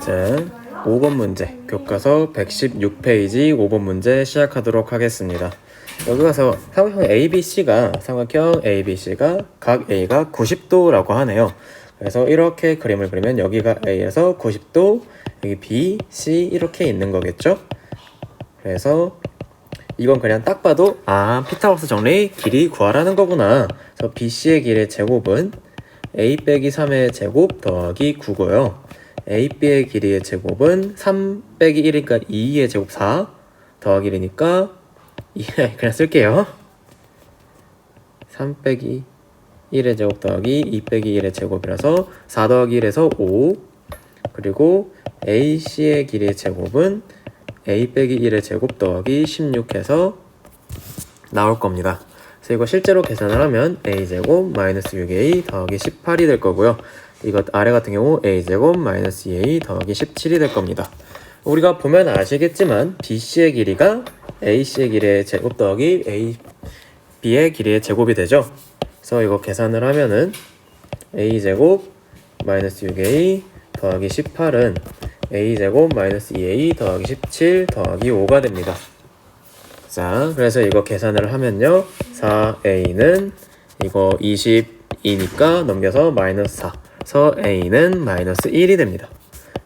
자, 5번 문제. 교과서 116페이지 5번 문제 시작하도록 하겠습니다. 여기 가서 삼각형 ABC가 삼각형 ABC가 각 A가 90도라고 하네요. 그래서 이렇게 그림을 그리면 여기가 A에서 90도, 여기 B, C 이렇게 있는 거겠죠? 그래서 이건 그냥 딱 봐도 아 피타고라스 정리 길이 구하라는 거구나. 그래서 BC의 길의 제곱은 A 빼기 3의 제곱 더하기 9고요. AB의 길이의 제곱은 3 빼기 1이니까 2의 제곱 4 더하기 1이니까 2 그냥 쓸게요. 3 빼기 1의 제곱 더하기 2 빼기 1의 제곱이라서 4 더하기 1에서 5 그리고 AC의 길이의 제곱은 a 빼기 1의 제곱 더하기 16해서 나올 겁니다. 그래서 이거 실제로 계산을 하면 a 제곱 마이너스 6a 더하기 18이 될 거고요. 이거 아래 같은 경우 a 제곱 마이너스 2a 더하기 17이 될 겁니다. 우리가 보면 아시겠지만 bc의 길이가 ac의 길이의 제곱 더하기 a b의 길이의 제곱이 되죠. 그래서 이거 계산을 하면은 a 제곱 마이너스 6a 더하기 18은 a제곱 마이너스 2a 더하기 17 더하기 5가 됩니다. 자, 그래서 이거 계산을 하면요. 4a는 이거 22니까 넘겨서 마이너스 4. 그래서 a는 마이너스 1이 됩니다.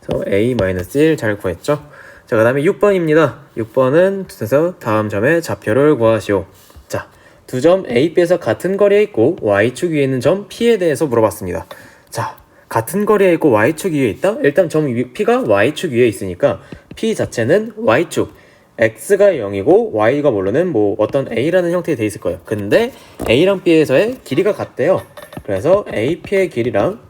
그래서 a 마이너스 1 잘 구했죠? 자, 그 다음에 6번입니다. 6번은 그래서 다음 점의 좌표를 구하시오. 자, 두 점 A, B에서 같은 거리에 있고 Y축 위에 있는 점 P에 대해서 물어봤습니다. 자, 같은 거리에 있고 Y축 위에 있다? 일단 점 위- P가 Y축 위에 있으니까 P 자체는 Y축 X가 0이고 Y가 모르는 뭐 어떤 A라는 형태에 돼 있을 거예요. 근데 A랑 B에서의 길이가 같대요. 그래서 AP의 길이랑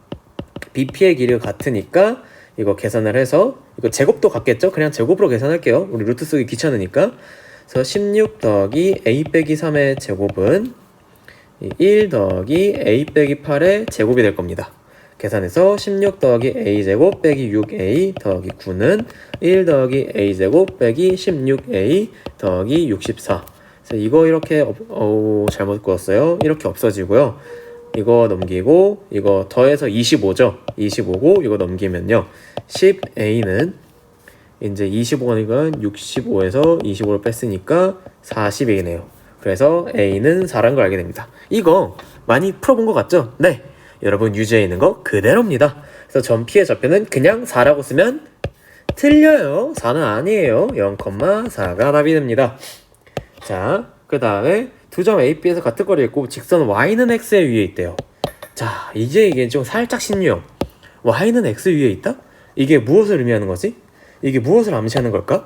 BP의 길이가 같으니까 이거 계산을 해서 이거 제곱도 같겠죠? 그냥 제곱으로 계산할게요. 우리 루트 쓰기 귀찮으니까. 그래서 16 더하기 A 빼기 3의 제곱은 1 더하기 A 빼기 8의 제곱이 될 겁니다. 계산해서 16 더하기 A 제곱 빼기 6A 더하기 9는 1 더하기 A 제곱 빼기 16A 더하기 64. 그래서 이거 이렇게 어, 어 잘못 구웠어요. 이렇게 없어지고요. 이거 넘기고 이거 더해서 25죠. 25고 이거 넘기면요. 10A는 이제 25니까 65에서 25를 뺐으니까 40이네요. 그래서 A는 4란 걸 알게 됩니다. 이거 많이 풀어본 것 같죠? 네. 여러분 유지해 있는 거 그대로입니다. 그래서 점 P의 좌표는 그냥 4라고 쓰면 틀려요. 4는 아니에요. 0,4가 답이 됩니다. 자, 그 다음에 두 점 A, B에서 같은 거리에 있고 직선 Y는 X의 위에 있대요. 자, 이제 이게 좀 살짝 신유형. Y는 X 위에 있다? 이게 무엇을 의미하는 거지? 이게 무엇을 암시하는 걸까?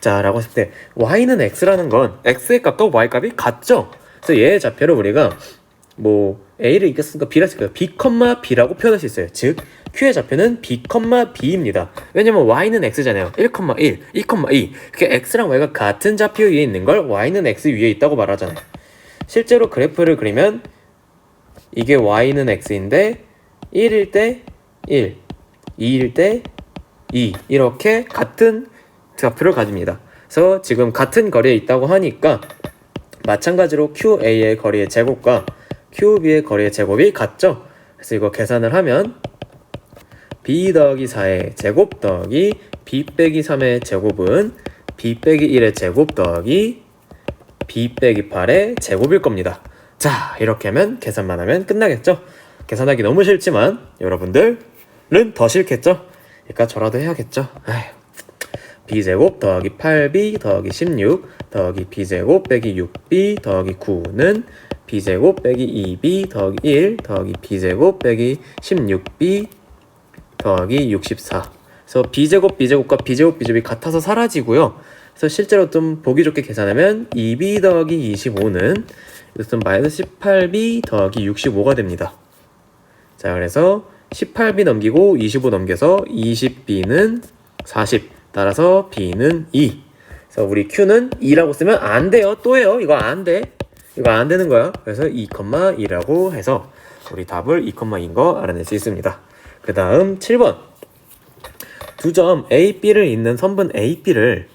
자, 라고 했을 때 Y는 X라는 건 X의 값과 Y 값이 같죠? 그래서 얘의 좌표를 우리가 뭐 A를 이겼으니까 B라 쓸까요? B, B라고 표현할 수 있어요. 즉 Q의 좌표는 B, B입니다. 왜냐면 Y는 X잖아요. 1, 1, 2, 2. 이렇게 X랑 Y가 같은 좌표 위에 있는 걸 Y는 X 위에 있다고 말하잖아요. 실제로 그래프를 그리면 이게 Y는 X인데 1일 때 1, 2일 때 2 이렇게 같은 좌표를 가집니다. 그래서 지금 같은 거리에 있다고 하니까 마찬가지로 QA의 거리의 제곱과 QB의 거리의 제곱이 같죠? 그래서 이거 계산을 하면 B 더하기 4의 제곱 더하기 B 빼기 3의 제곱은 B 빼기 1의 제곱 더하기 B 빼기 8의 제곱일 겁니다. 자, 이렇게 하면 계산만 하면 끝나겠죠? 계산하기 너무 싫지만 여러분들은 더 싫겠죠? 그러니까 저라도 해야겠죠? 아휴. b제곱 더하기 8b 더하기 16 더하기 b제곱 빼기 6b 더하기 9는 b제곱 빼기 2b 더하기 1 더하기 b제곱 빼기 16b 더하기 64 그래서 b제곱 b제곱과 b제곱 b제곱이 같아서 사라지고요. 그래서 실제로 좀 보기 좋게 계산하면 2b 더하기 25는 이것은 마이너스 18b 더하기 65가 됩니다. 자 그래서 18b 넘기고 25 넘겨서 20b는 40 따라서 b는 2 그래서 우리 q는 2라고 쓰면 안 돼요. 또 해요. 이거 안돼 이거 안 되는 거야. 그래서 2,2라고 해서 우리 답을 2,2인 거 알아낼 수 있습니다. 그 다음 7번. 두 점 A, B를 잇는 선분 A, B를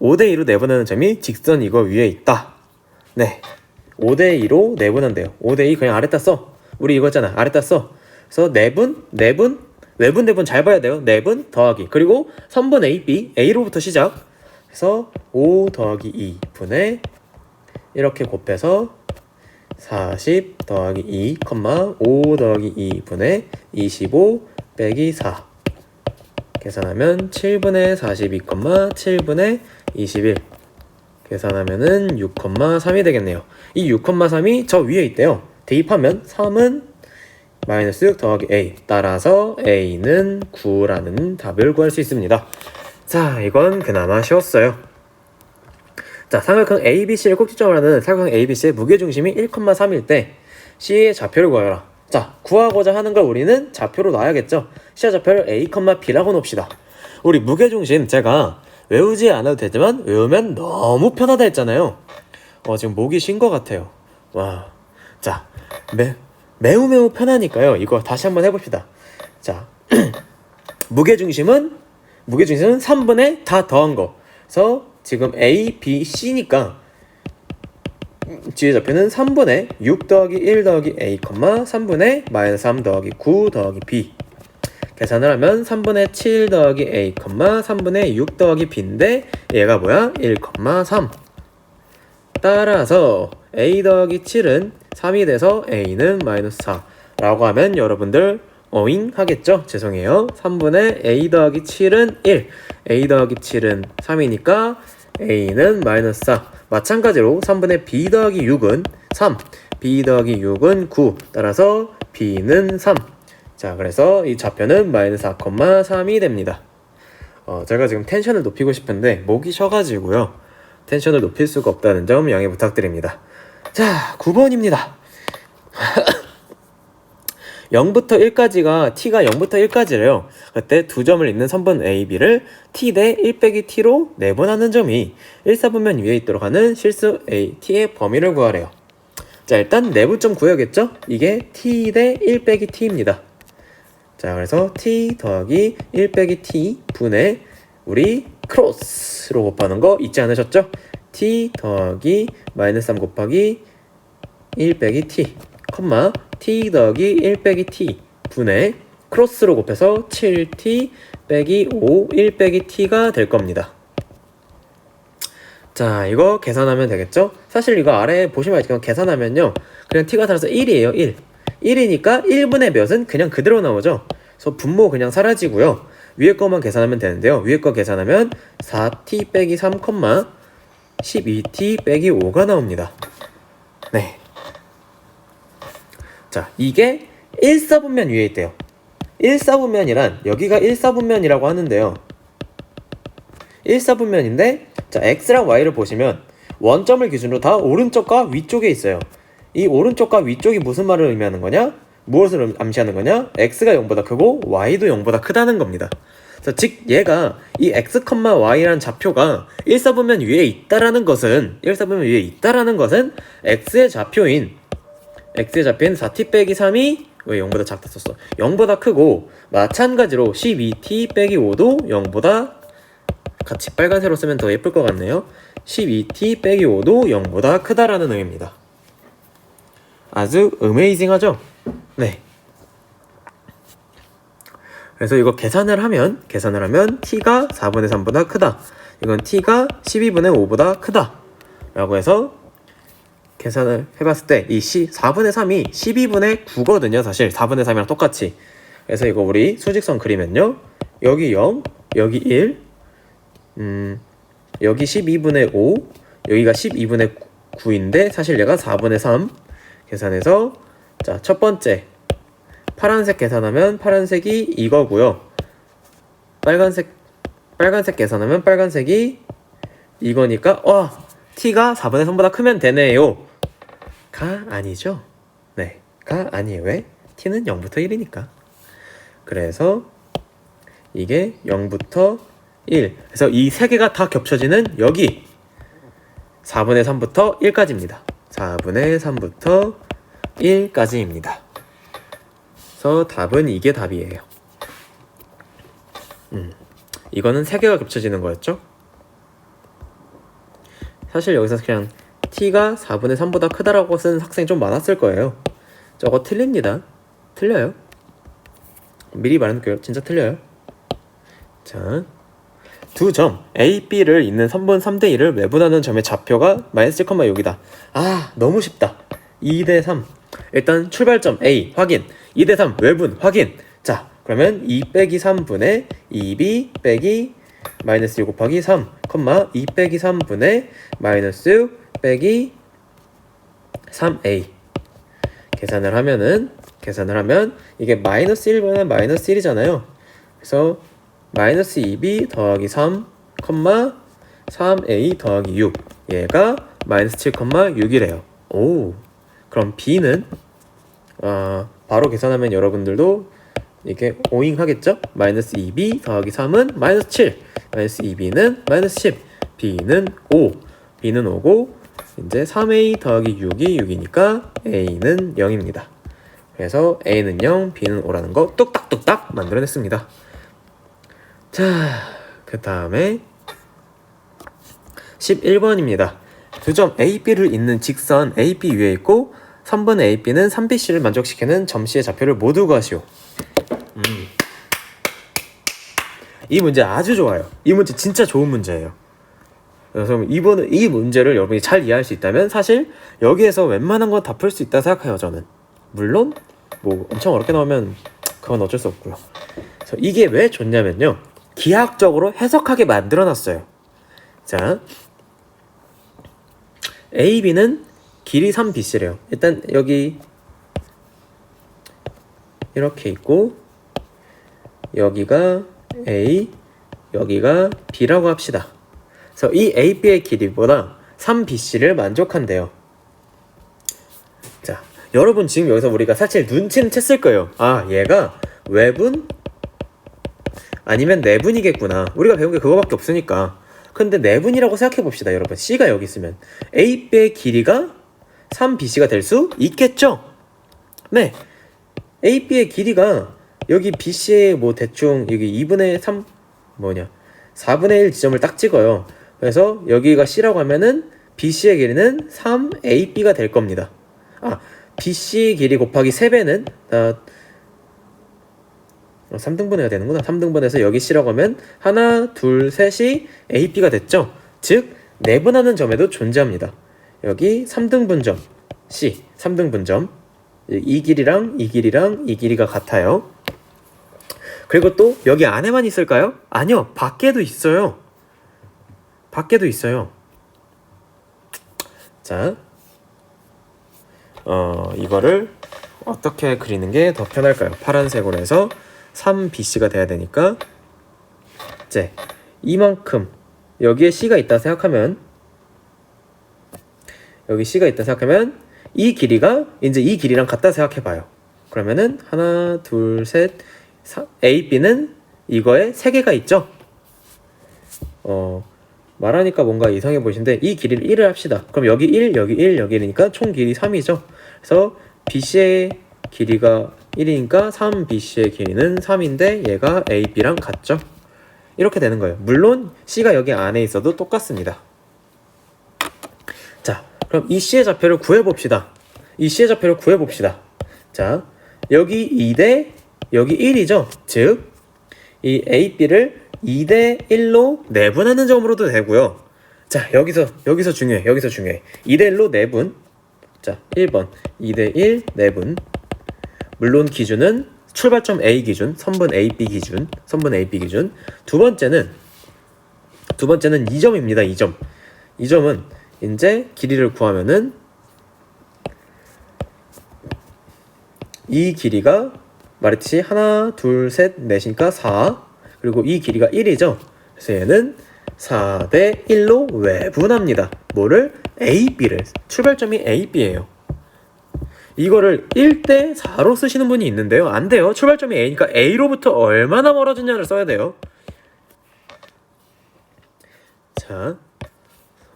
5대2로 내보내는 점이 직선 이거 위에 있다. 네. 5대2로 내보낸대요. 5대2 그냥 아래다 써 우리 이거잖아. 아래다 써 그래서 내분 내분 외분 내분 잘 봐야 돼요. 내분 더하기. 그리고 선분 A, B, A로부터 시작. 해서 5 더하기 2 분의 이렇게 곱해서 40 더하기 2, 5 더하기 2 분의 25 빼기 4 계산하면 7분의 42, 7분의 21 계산하면은 6,3이 되겠네요. 이 6,3이 저 위에 있대요. 대입하면 3은 마이너스 6 더하기 A 따라서 A는 9라는 답을 구할 수 있습니다. 자, 이건 그나마 쉬웠어요. 자, 삼각형 ABC를 꼭지점을 하는 삼각형 ABC의 무게중심이 1,3일 때 C의 좌표를 구하라. 자, 구하고자 하는 걸 우리는 좌표로 놔야겠죠. C의 좌표를 A, B라고 놓읍시다. 우리 무게중심 제가 외우지 않아도 되지만 외우면 너무 편하다 했잖아요. 어, 지금 목이 쉰 것 같아요. 와. 자, 매, 매우 매우 편하니까요. 이거 다시 한번 해봅시다. 자, 무게중심은 무게중심은 3분의 다 더한 거. 그래서 지금 A, B, C니까 뒤에 좌표는 3분의 6 더하기 1 더하기 A, 3분의 마이너스 3 더하기 9 더하기 B 계산을 하면 3분의 7 더하기 A, 3분의 6 더하기 B인데 얘가 뭐야? 1,3 따라서 A 더하기 7은 3이 돼서 A는 마이너스 4 라고 하면 여러분들 어잉 하겠죠? 죄송해요 3분의 A 더하기 7은 1 A 더하기 7은 3이니까 A는 마이너스 4 마찬가지로 3분의 B 더하기 6은 3 B 더하기 6은 9 따라서 B는 3 자, 그래서 이 좌표는 마이너스 4,3이 됩니다. 어, 제가 지금 텐션을 높이고 싶은데 목이 쉬어가지고요. 텐션을 높일 수가 없다는 점 양해 부탁드립니다. 자, 9번입니다. 0부터 1까지가 t가 0부터 1까지래요. 그때 두 점을 잇는 선분 A, B를 t 대 1 빼기 t로 내분하는 점이 1, 4분면 위에 있도록 하는 실수 A, t의 범위를 구하래요. 자, 일단 내분점 구해야겠죠? 이게 t 대 1 빼기 t입니다. 자, 그래서 t 더하기 1 빼기 t 분의 우리 크로스로 곱하는 거 잊지 않으셨죠? t 더하기 마이너스 3 곱하기 1 빼기 t, 컴마 t 더하기 1 빼기 t 분의 크로스로 곱해서 7t 빼기 5, 1 빼기 t가 될 겁니다. 자, 이거 계산하면 되겠죠? 사실 이거 아래 보시면 알지만 계산하면요. 그냥 t가 살아서 1이에요, 1. 1이니까 1분의 몇은 그냥 그대로 나오죠. 그래서 분모 그냥 사라지고요. 위에 거만 계산하면 되는데요. 위에 거 계산하면 4t 빼기 3, 12t 빼기 5가 나옵니다. 네. 자, 이게 1사분면 위에 있대요. 1사분면이란 여기가 1사분면이라고 하는데요. 1사분면인데 자, x랑 y를 보시면 원점을 기준으로 다 오른쪽과 위쪽에 있어요. 이 오른쪽과 위쪽이 무슨 말을 의미하는 거냐? 무엇을 암시하는 거냐? x가 0보다 크고 y도 0보다 크다는 겁니다. 그래서 즉 얘가 이 x, y라는 좌표가 1사분면 위에 있다라는 것은 1사분면 위에 있다라는 것은 x의 좌표인 x의 좌표인 4t 빼기 3이 왜 0보다 작다 썼어? 0보다 크고 마찬가지로 12t 빼기 5도 0보다 같이 빨간색으로 쓰면 더 예쁠 것 같네요. 12t 빼기 5도 0보다 크다라는 의미입니다. 아주 어메이징하죠? 네. 그래서 이거 계산을 하면 계산을 하면 t가 4분의 3보다 크다. 이건 t가 12분의 5보다 크다. 라고 해서 계산을 해봤을 때 이 4분의 3이 12분의 9거든요. 사실 4분의 3이랑 똑같이. 그래서 이거 우리 수직선 그리면요. 여기 0, 여기 1, 음, 여기 12분의 5, 여기가 12분의 9 인데 사실 얘가 4분의 3 계산해서 자, 첫 번째 파란색 계산하면 파란색이 이거고요. 빨간색 빨간색 계산하면 빨간색이 이거니까 와 t가 4분의 3보다 크면 되네요. 가 아니죠? 네, 가 아니에요. 왜? t는 0부터 1이니까. 그래서 이게 0부터 1. 그래서 이 세 개가 다 겹쳐지는 여기 4분의 3부터 1까지입니다. 4분의 3부터 1까지입니다. 그래서 답은 이게 답이에요. 음, 이거는 세 개가 겹쳐지는 거였죠? 사실 여기서 그냥 t가 4분의 3보다 크다라고 쓴 학생이 좀 많았을 거예요. 저거 틀립니다. 틀려요. 미리 말해놓을게요. 진짜 틀려요. 자, 두 점 A, B를 있는 선분 3대 1을 외분하는 점의 좌표가 마이너스 7,6이다. 아, 너무 쉽다. 2대 3. 일단 출발점 A 확인. 2대 3 외분 확인. 자, 그러면 2 빼기 3분의 2B 빼기 마이너스 1 곱하기 3, 컴마 2 빼기 3분의 마이너스 빼기 3A. 계산을 하면은 계산을 하면 이게 마이너스 1분의 마이너스 1이잖아요. 그래서 마이너스 2b 더하기 3, 컴마 3a 더하기 6 얘가 마이너스 7, 6이래요. 오 그럼 b는 아 바로 계산하면 여러분들도 이게 오잉 하겠죠? 마이너스 2b 더하기 3은 마이너스 7 마이너스 2b는 마이너스 10 b는 5 b는 5고 이제 3a 더하기 6이 6이니까 a는 0입니다. 그래서 a는 0, b는 5라는 거 뚝딱뚝딱 만들어냈습니다. 자, 그 다음에 11번입니다. 두 점 A, B를 잇는 직선 A, B 위에 있고 3번 A, B는 3B, C를 만족시키는 점씨의 좌표를 모두 구하시오. 음. 이 문제 아주 좋아요. 이 문제 진짜 좋은 문제예요. 그래서 이번 이 문제를 여러분이 잘 이해할 수 있다면 사실 여기에서 웬만한 건 다 풀 수 있다 생각해요 저는. 물론 뭐 엄청 어렵게 나오면 그건 어쩔 수 없고요. 그래서 이게 왜 좋냐면요. 기하학적으로 해석하게 만들어 놨어요. 자, AB는 길이 3BC래요. 일단 여기 이렇게 있고 여기가 A, 여기가 B라고 합시다. 그래서 이 AB의 길이보다 3BC를 만족한대요. 자, 여러분 지금 여기서 우리가 사실 눈치는 챘을 거예요. 아, 얘가 외분 아니면 내분이겠구나. 우리가 배운 게 그거밖에 없으니까. 근데 내분이라고 생각해 봅시다, 여러분. C가 여기 있으면 AB의 길이가 3BC가 될 수 있겠죠? 네. AB의 길이가 여기 BC의 뭐 대충 여기 2분의 3 뭐냐 4분의 1 지점을 딱 찍어요. 그래서 여기가 C라고 하면은 BC의 길이는 3AB가 될 겁니다. 아, BC 길이 곱하기 3배는 아, 3등분 해야 되는구나. 3등분해서 여기 C라고 하면 하나, 둘, 셋이 AB가 됐죠. 즉 내분하는 점에도 존재합니다. 여기 3등분점 C, 3등분점 이 길이랑 이 길이랑 이 길이가 같아요. 그리고 또 여기 안에만 있을까요? 아니요. 밖에도 있어요. 밖에도 있어요. 자, 어, 이거를 어떻게 그리는 게 더 편할까요? 파란색으로 해서 3BC가 돼야 되니까 이제 이만큼 여기에 C가 있다 생각하면 여기 C가 있다 생각하면 이 길이가 이제 이 길이랑 같다 생각해 봐요. 그러면은 하나, 둘, 셋, A, B는 이거에 세 개가 있죠. 어, 말하니까 뭔가 이상해 보이신데 이 길이를 1을 합시다. 그럼 여기 1, 여기 1, 여기 1이니까 총 길이 3이죠. 그래서 BC의 길이가 1이니까 3BC의 길이는 3인데 얘가 AB랑 같죠. 이렇게 되는 거예요. 물론 C가 여기 안에 있어도 똑같습니다. 자, 그럼 이 C의 좌표를 구해봅시다. 이 C의 좌표를 구해봅시다. 자, 여기 2대 여기 1이죠. 즉, 이 AB를 2대 1로 내분하는 점으로도 되고요. 자, 여기서 여기서 중요해. 여기서 중요해. 2대 1로 내분. 자, 1번 2대 1 내분. 물론 기준은 출발점 A 기준, 선분 A, B 기준, 선분 A, B 기준. 두 번째는 두 번째는 2점입니다. 2점. 2점은 이제 길이를 구하면은 이 길이가 말했듯이 하나, 둘, 셋, 넷이니까 4. 그리고 이 길이가 1이죠. 그래서 얘는 4대 1로 외분합니다. 뭐를? AB를. 출발점이 AB예요. 이거를 1대 4로 쓰시는 분이 있는데요. 안 돼요. 출발점이 A니까 A로부터 얼마나 멀어지냐를 써야 돼요. 자,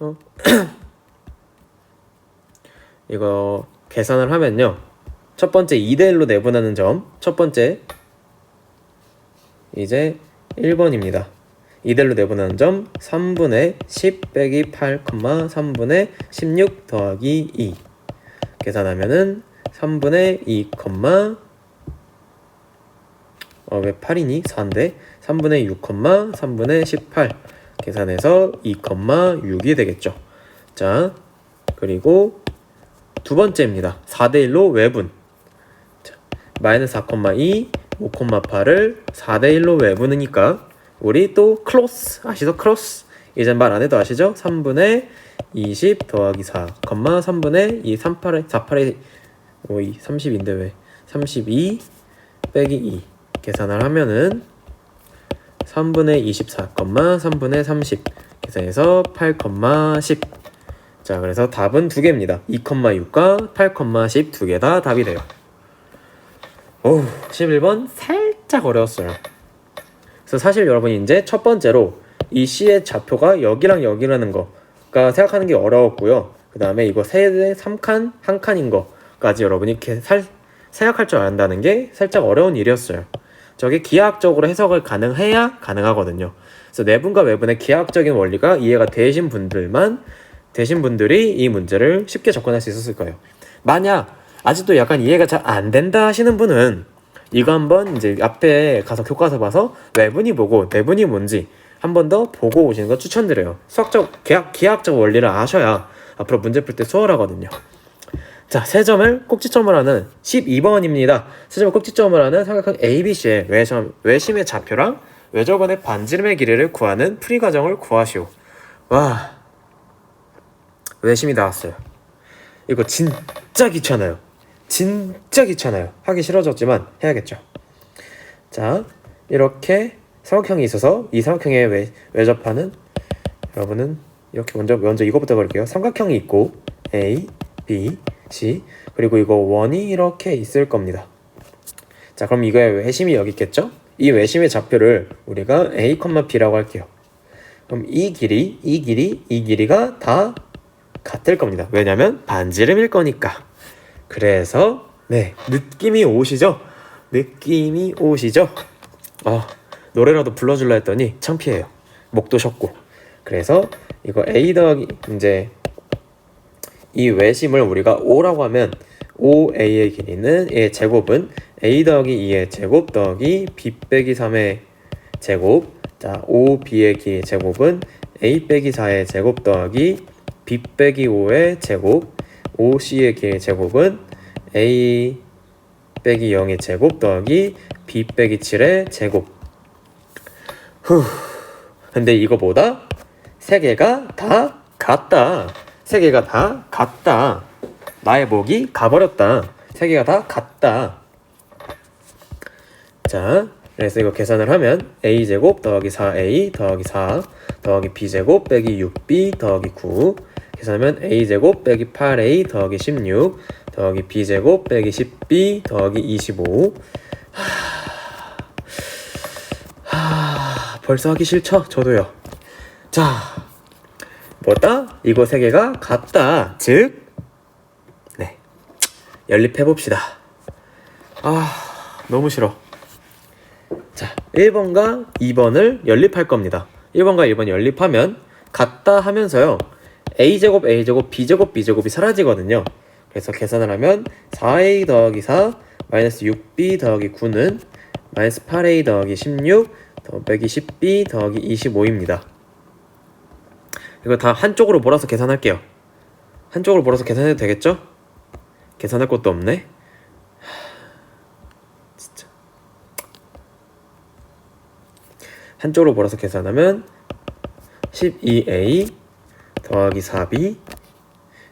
어. 이거 계산을 하면요. 첫 번째 2대 1로 내분하는 점, 첫 번째 이제 1번입니다. 2대 1로 내분하는 점 3분의 10 빼기 8, 3분의 16 더하기 2 계산하면은 3분의 2, 어, 왜 8이니? 4인데 3분의 6, 3분의 18 계산해서 2,6이 되겠죠. 자, 그리고 두 번째입니다. 4대 1로 외분. 자, 마이너스 4,2, 5,8을 4대 1로 외분이니까 우리 또 클로스 아시죠? 클로스 이제 말안 해도 아시죠? 3분의 20 더하기 4, 3분의 2, 38에 48에 5, 2, 30인데 왜? 32 빼기 2 계산을 하면은 3분의 24, 3분의 30 계산해서 8,10 자, 그래서 답은 두 개입니다. 2,6과 8,10 두 개 다 답이 돼요. 오, 11번 살짝 어려웠어요. 그래서 사실 여러분이 이제 첫 번째로 이 C의 좌표가 여기랑 여기라는 거가 생각하는 게 어려웠고요. 그 다음에 이거 세대 3칸, 한 칸인 거까지 여러분이 이렇게 살, 생각할 줄 안다는 게 살짝 어려운 일이었어요. 저게 기하학적으로 해석을 가능해야 가능하거든요. 그래서 내분과 외분의 기하학적인 원리가 이해가 되신 분들만 되신 분들이 이 문제를 쉽게 접근할 수 있었을 거예요. 만약 아직도 약간 이해가 잘 안 된다 하시는 분은 이거 한번 이제 앞에 가서 교과서 봐서 외분이 뭐고 내분이 뭔지 한 번 더 보고 오시는 거 추천드려요. 수학적 기하, 기하학적 원리를 아셔야 앞으로 문제 풀 때 수월하거든요. 자, 세 점을 꼭지점을 하는 12번입니다. 세 점을 꼭지점을 하는 삼각형 ABC의 외심, 외심의 좌표랑 외접원의 반지름의 길이를 구하는 풀이 과정을 구하시오. 와, 외심이 나왔어요. 이거 진짜 귀찮아요. 진짜 귀찮아요. 하기 싫어졌지만 해야겠죠. 자, 이렇게 삼각형이 있어서 이 삼각형의 외, 외접하는 여러분은 이렇게 먼저 먼저 이거부터 볼게요. 삼각형이 있고 A, B, C 그리고 이거 원이 이렇게 있을 겁니다. 자, 그럼 이거의 외심이 여기 있겠죠? 이 외심의 좌표를 우리가 A, B라고 할게요. 그럼 이 길이, 이 길이, 이 길이가 다 같을 겁니다. 왜냐면 반지름일 거니까. 그래서 네 느낌이 오시죠? 느낌이 오시죠? 아 노래라도 불러줄라 했더니 창피해요. 목도 쉬었고. 그래서 이거 a 더하기 이제 이 외심을 우리가 5라고 하면 5a의 길이는 의 제곱은 a 더하기 2의 제곱 더하기 b 빼기 3의 제곱 자 5b의 길이 제곱은 a 빼기 4의 제곱 더하기 b 빼기 5의 제곱 5c의 길이 제곱은 a 빼기 0의 제곱 더하기 b 빼기 7의 제곱. 후. 근데 이거보다 세 개가 다 같다. 세 개가 다 같다. 나의 목이 가버렸다. 세 개가 다 같다. 자 그래서 이거 계산을 하면 a제곱 더하기 4a 더하기 4 더하기 b제곱 빼기 6b 더하기 9 계산하면 a제곱 빼기 8a 더하기 16 더하기 b제곱 빼기 10b 더하기 25 하... 하... 벌써 하기 싫죠? 저도요. 자 뭐다? 이거 세 개가 같다. 즉 네, 연립해봅시다. 아 너무 싫어. 자 1번과 2번을 연립할 겁니다. 1번과 2번 연립하면 같다 하면서요 a제곱 a제곱 b제곱 b제곱이 사라지거든요 그래서 계산을 하면 4a 더하기 4 마이너스 6b 더하기 9는 마이너스 8a 더하기 16더 빼기 10b 더하기 25입니다. 이거 다 한쪽으로 몰아서 계산할게요. 한쪽으로 몰아서 계산해도 되겠죠? 계산할 것도 없네. 진짜. 한쪽으로 몰아서 계산하면 12a 더하기 4b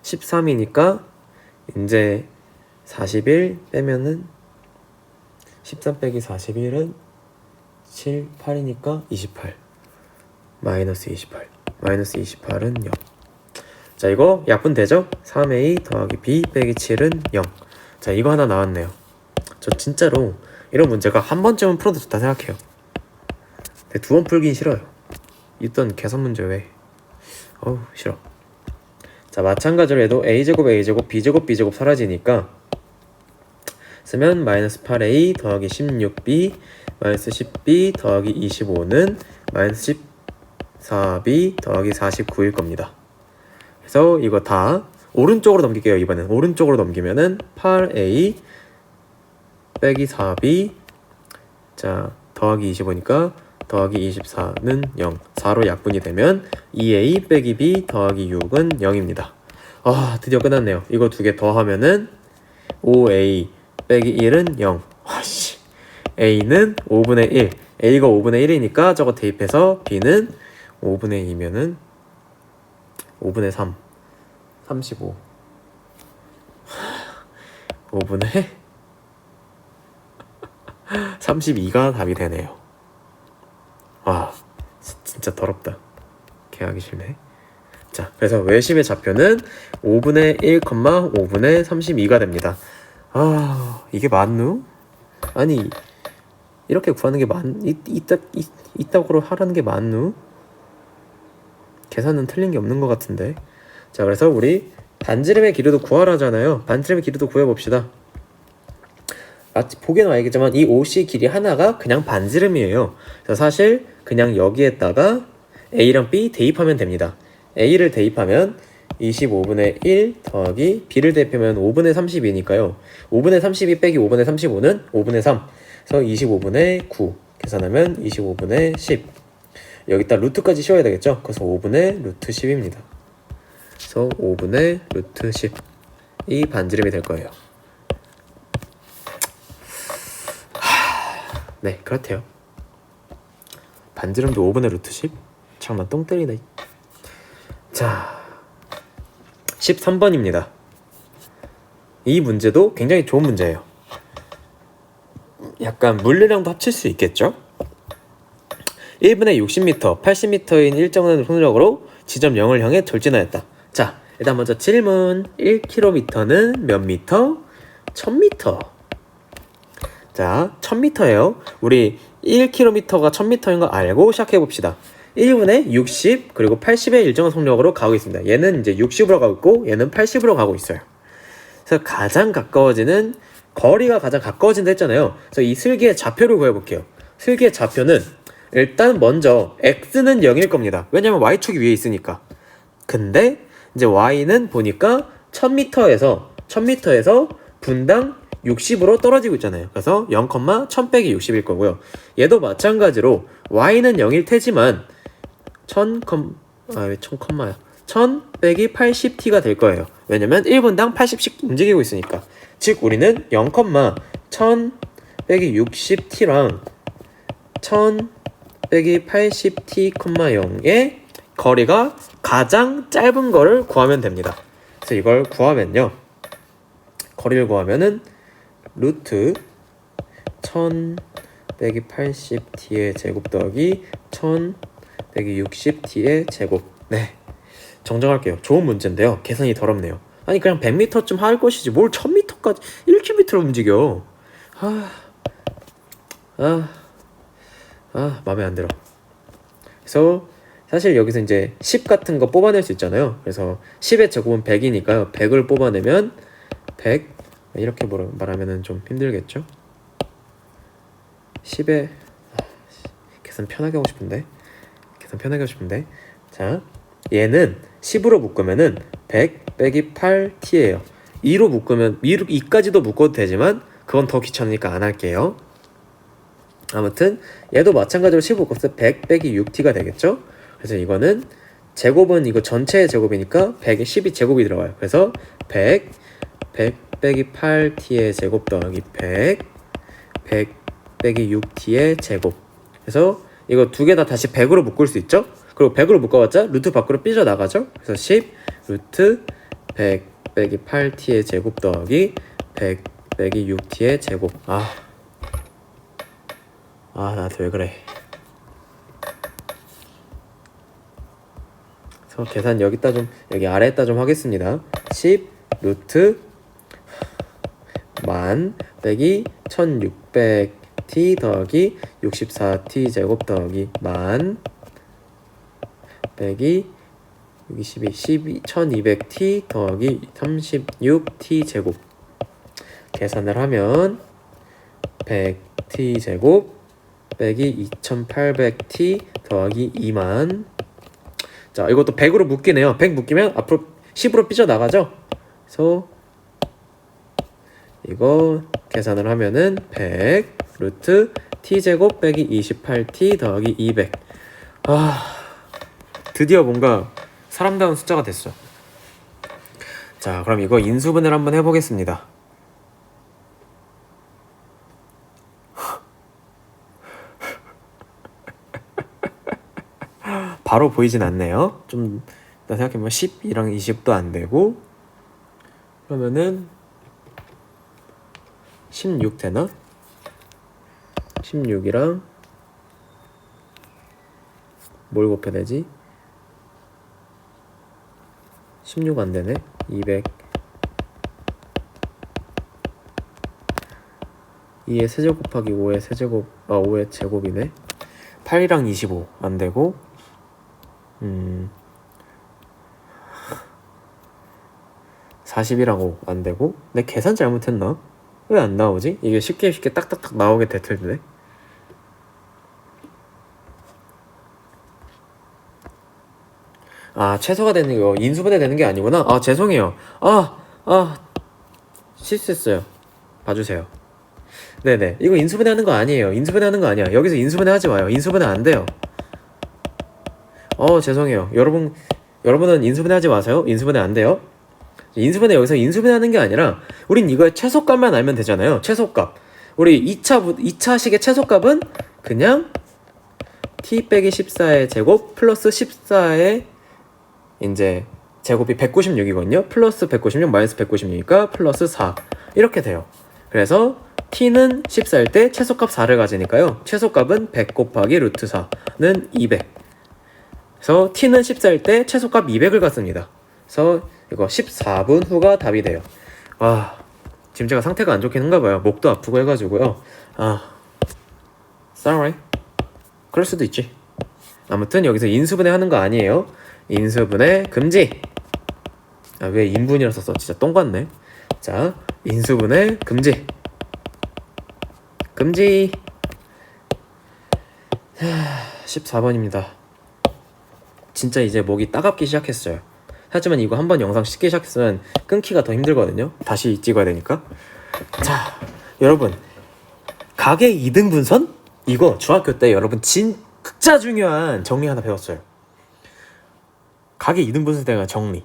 13이니까 이제 41 빼면은 13 빼기 41은 7, 8이니까 28 마이너스 28 마이너스 28은 0 자 이거 약분 되죠? 3a 더하기 b 빼기 7은 0 자 이거 하나 나왔네요. 저 진짜로 이런 문제가 한 번쯤은 풀어도 좋다 생각해요. 근데 두 번 풀긴 싫어요. 있던 계산 문제 왜 어우 싫어 자 마찬가지로 해도 a제곱 a제곱 b제곱 b제곱 사라지니까 쓰면 마이너스 8a 더하기 16b 마이너스 10b 더하기 25는 마이너스 14b 더하기 49일 겁니다. 그래서 이거 다 오른쪽으로 넘길게요. 이번엔 오른쪽으로 넘기면은 8a 빼기 4b 자, 더하기 25니까 더하기 24는 0. 4로 약분이 되면 2a 빼기 b 더하기 6은 0입니다. 아, 드디어 끝났네요. 이거 두 개 더하면은 5a 빼기 1은 0. 와씨. a는 5분의 1. a가 5분의 1이니까 저거 대입해서 b는 5분의 2면은 5분의 3. 35. 5분의 32가 답이 되네요. 와, 지- 진짜 더럽다. 개하기 싫네. 자, 그래서 외심의 좌표는 5분의 1, 5분의 32가 됩니다. 아, 이게 맞누? 아니, 이렇게 구하는 게 맞, 이, 이따구로 하라는 게 맞누? 계산은 틀린 게 없는 것 같은데. 자, 그래서 우리 반지름의 길이도 구하라잖아요. 반지름의 길이도 구해봅시다. 마치 보기에는 알겠지만 이 OC 길이 하나가 그냥 반지름이에요. 그래서 사실 그냥 여기에다가 A랑 B 대입하면 됩니다. A를 대입하면 25분의 1 더하기 B를 대입하면 5분의 32니까요. 5분의 32 빼기 5분의 35는 5분의 3. 그래서 25분의 9 계산하면 25분의 10. 여기다 루트까지 씌워야 되겠죠? 그래서 5분의 루트 10입니다. 그래서 5분의 루트 10. 이 반지름이 될 거예요. 네, 그렇대요. 반지름도 5분의 루트 10? 장난 똥 때리네. 자, 13번입니다. 이 문제도 굉장히 좋은 문제예요. 약간 물리량도 합칠 수 있겠죠? 1분에 60m, 80m인 일정한 속력으로 지점 0을 향해 돌진하였다. 자, 일단 먼저 질문. 1km는 몇 미터? 1000m. 자, 1000m예요. 우리 1km가 1000m인 거 알고 시작해 봅시다. 1분에 60 그리고 80의 일정한 속력으로 가고 있습니다. 얘는 이제 60으로 가고 있고 얘는 80으로 가고 있어요. 그래서 가장 가까워지는 거리가 가장 가까워진다 했잖아요. 그래서 이 슬기의 좌표를 구해 볼게요. 슬기의 좌표는 일단 먼저 x는 0일 겁니다. 왜냐면 y축이 위에 있으니까. 근데 이제 y는 보니까 1000m에서 1000m에서 분당 60으로 떨어지고 있잖아요. 그래서 0, 1000 빼기 60일 거고요. 얘도 마찬가지로 y는 0일 테지만 1000, 아왜 1000, 컴마야. 1000 빼기 80t가 될 거예요. 왜냐면 1분당 80씩 움직이고 있으니까. 즉 우리는 0, 1000 빼기 60t랑 1000 빼기 80t, 0의 거리가 가장 짧은 거를 구하면 됩니다. 그래서 이걸 구하면요. 거리를 구하면은 루트 1000 빼기 80t의 제곱 더하기 1000 빼기 60t의 제곱. 네. 정정할게요. 좋은 문제인데요. 계산이 더럽네요. 아니 그냥 100m쯤 할 것이지 뭘 1000m까지 1km로 움직여. 아. 아. 아, 마음에 안 들어. 그래서 사실 여기서 이제 10 같은 거 뽑아낼 수 있잖아요. 그래서 10의 제곱은 100이니까요. 100을 뽑아내면 100 이렇게 뭐라- 말하면은 좀 힘들겠죠? 10에 계산 편하게 하고 싶은데? 계산 편하게 하고 싶은데? 자 얘는 10으로 묶으면은 100 빼기 8t예요. 2로 묶으면 2, 2까지도 묶어도 되지만 그건 더 귀찮으니까 안 할게요. 아무튼 얘도 마찬가지로 10 묶었을 때100 빼기 6t가 되겠죠? 그래서 이거는 제곱은 이거 전체의 제곱이니까 100에 12 제곱이 들어가요. 그래서 100 100 빼기 8t의 제곱 더하기 100 100 빼기 6t의 제곱 그래서 이거 두 개 다 다시 100으로 묶을 수 있죠? 그리고 100으로 묶어봤자 루트 밖으로 삐져나가죠? 그래서 10 루트 100 빼기 8t의 제곱 더하기 100 빼기 6t의 제곱 아, 아 나한테 왜 그래 그래서 계산 여기다 좀 여기 아래에다 좀 하겠습니다 10 루트 만 빼기 1600t 더하기 64t 제곱 더하기 만 빼기 여기 12, 12 1200t 더하기 36t 제곱. 계산을 하면 100t 제곱 빼기 2800t 더하기 2만. 자 이것도 100으로 묶이네요. 100 묶이면 앞으로 10으로 삐져나가죠? 그래서 이거 계산을 하면은 100 루트 t제곱 빼기 28t 더하기 200. 아, 드디어 뭔가 사람다운 숫자가 됐어. 자, 그럼 이거 인수분해를 한번 해보겠습니다. 바로 보이진 않네요. 좀, 나 생각해보면 12랑 20도 안 되고, 그러면은 16 되나? 16이랑 뭘 곱해야 되지? 16 안 되네. 200 2의 세제곱 곱하기 5의 세제곱 아 5의 제곱이네. 8이랑 25 안 되고 음 40이랑 5 안 되고 내 계산 잘못했나? 왜 안 나오지? 이게 쉽게 쉽게 딱딱딱 나오게 될 텐데. 아 최소가 되는 거 인수분해 되는 게 아니구나. 아 죄송해요. 아 아, 실수했어요. 봐주세요. 네네 이거 인수분해 하는 거 아니에요. 인수분해 하는 거 아니야. 여기서 인수분해 하지 마요. 인수분해 안 돼요. 어 죄송해요. 여러분 여러분은 인수분해 하지 마세요. 인수분해 안 돼요. 인수분해 여기서 인수분해 하는 게 아니라 우린 이거의 최소값만 알면 되잖아요. 최소값. 우리 2차 2차식의 최소값은 그냥 t 빼기 14의 제곱 플러스 14의 이제 제곱이 196이거든요. 플러스 196 마이너스 196이니까 플러스 4 이렇게 돼요. 그래서 t는 14일 때 최소값 4를 가지니까요. 최소값은 100 곱하기 루트 4는 200. 그래서 t는 14일 때 최소값 200을 갖습니다. 그래서 이거 14분 후가 답이 돼요. 와 지금 제가 상태가 안 좋긴 한가 봐요. 목도 아프고 해가지고요. 아 sorry. 그럴 수도 있지. 아무튼 여기서 인수분해 하는 거 아니에요. 인수분해 금지. 아 왜 인분이라 썼어? 진짜 똥 같네. 자 인수분해 금지. 금지. 14번입니다. 진짜 이제 목이 따갑기 시작했어요. 하지만 이거 한 번 영상 찍기 시작했으면 끊기가 더 힘들거든요. 다시 찍어야 되니까. 자, 여러분. 가계 2등 분선? 이거 중학교 때 여러분 진짜 중요한 정리 하나 배웠어요. 가계 2등 분선에 대한 정리.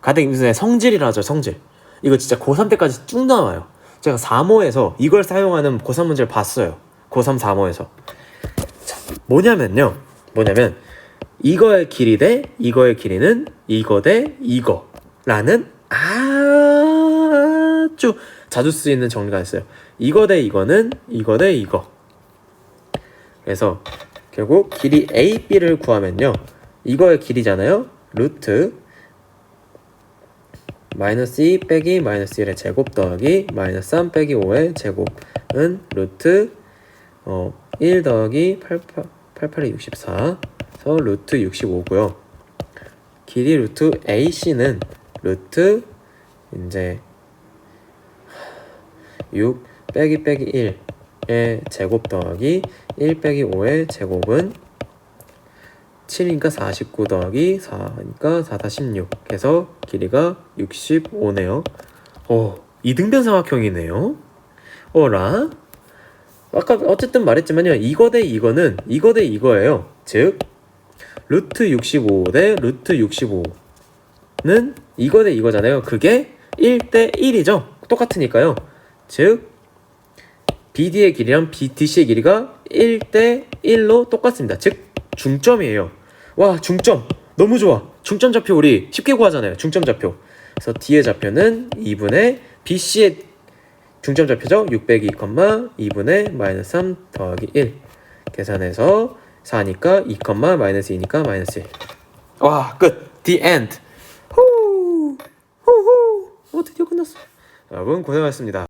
가계 2등 분선의 성질이라 하죠, 성질. 이거 진짜 고3 때까지 쭉 나와요. 제가 3호에서 이걸 사용하는 고3 문제를 봤어요. 고3 3호에서. 자, 뭐냐면요. 뭐냐면 이거의 길이 대 이거의 길이는 이거 대 이거라는 아주 자주 쓰이는 정리가 있어요. 이거 대 이거는 이거 대 이거. 그래서 결국 길이 a, b를 구하면요. 이거의 길이잖아요. 루트 마이너스 2 빼기 마이너스 1의 제곱 더하기 마이너스 3 빼기 5의 제곱은 루트 어, 1 더하기 88, 88이 64 그래서 루트 65고요. 길이 루트 AC는 루트 이제 6 빼기 빼기 1의 제곱 더하기 1 빼기 5의 제곱은 7이니까 49 더하기 4니까 4다 16 해서 길이가 65네요. 오, 이등변 삼각형이네요. 어라? 아까 어쨌든 말했지만요. 이거 대 이거는 이거 대 이거예요. 즉 루트 65 대 루트 65는 이거 대 이거잖아요. 그게 1대 1이죠. 똑같으니까요. 즉 BD의 길이랑 BDC의 길이가 1대 1로 똑같습니다. 즉 중점이에요. 와 중점 너무 좋아. 중점 좌표 우리 쉽게 구하잖아요. 중점 좌표. 그래서 D의 좌표는 2분의 BC의 중점 좌표죠. 602, 2분의 마이너스 3 더하기 1 계산해서 4니까 2, 마이너스 2니까 마이너스 1. 와, 끝. The end. 후. 후후. 어, 드디어 끝났어. 여러분 고생하셨습니다.